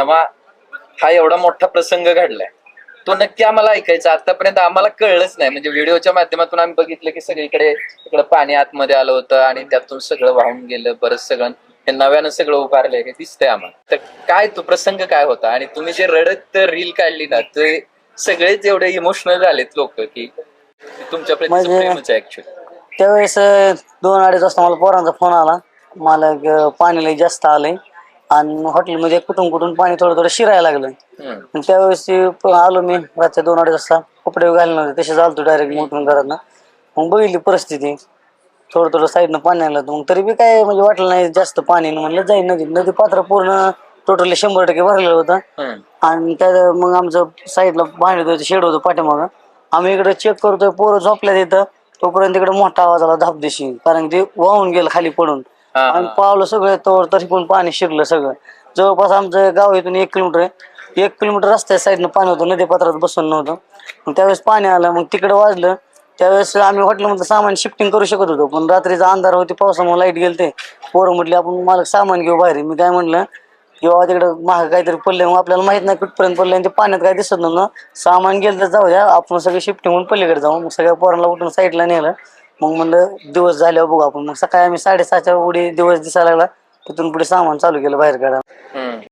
तेव्हा हा एवढा मोठा प्रसंग घडलाय. तो नक्की आम्हाला ऐकायचा. आतापर्यंत आम्हाला कळलंच नाही. म्हणजे व्हिडिओच्या माध्यमातून आम्ही बघितलं की सगळीकडे इकडे पाणी आतमध्ये आलं होतं आणि त्यातून सगळं वाहून गेलं बरंच सगळं हे नव्यानं सगळं उभारलंय हे दिसतंय आम्हाला. तर काय तो प्रसंग काय होता? आणि तुम्ही जे रडत रील काढली ना ते सगळेच एवढे इमोशनल झालेत लोक की तुमच्या म्हणजे- प्रेमच आहे ऍक्च्युली त्यावेळेस दोन अडीच वाजता मला पोरांचा फोन आला. मला पाणी लई जास्त आलंय. आणि हॉटेलमध्ये कुठून कुठून पाणी थोडं थोडं शिरायला लागलं. आणि त्यावेळेस ते प- आलो मी रात्री दोन अडीच वाजता. कपडे घालून होते तसेच आलतो डायरेक्ट मोठून घरात मग बघितली परिस्थिती. थोडं थोडं साईडनं पाणी आलं होतं. मग तरी बी काय म्हणजे वाटलं नाही जास्त पाणी म्हणलं जाईल नदी नदी पात्र पूर्ण टोटली शंभर टक्के भरलेलं होतं. आणि त्या मग आमचं साईडला भांडत होतं शेड होतं पाठीमागं. आम्ही इकडे चेक करतोय पोरं झोपल्या तिथं तोपर्यंत इकडे मोठा आवाज आला धापदेशी कारण ते वाहून गेलं खाली पडून. आणि पावलं सगळं तोवर तरी पण पाणी शिरलं सगळं. जवळपास आमचं गाव इथून एक किलोमीटर आहे. एक किलोमीटर रस्त्या साईडनं पाणी होतं नदी पात्रात बसून नव्हतं. मग त्यावेळेस पाणी आलं मग तिकडे वाजलं. त्यावेळेस आम्ही हॉटेलमध्ये सामान शिफ्टिंग करू शकत होतो पण रात्रीचा अंधार होती पावसामुळे लाइट गेलते पोरं म्हटले आपण मला सामान घेऊ बाहेर. मी काय म्हटलं किंवा तिकडं महाग काहीतरी पडले मग आपल्याला माहीत नाही कुठपर्यंत पडले आणि ते पाण्यात काय दिसत नव्हतं. सामान गेलं तर जाऊ द्या आपण सगळे शिफ्टिंग होऊन पलीकडे जाऊ. मग सगळ्या पोरांना उठून साईडला नेलं. मग म्हणलं दिवस झाल्यावर बघू आपण. मग सकाळी आम्ही साडेसहाच्या उडी दिवस दिसायला लागला. तिथून पुढे सामान चालू केलं बाहेर काढा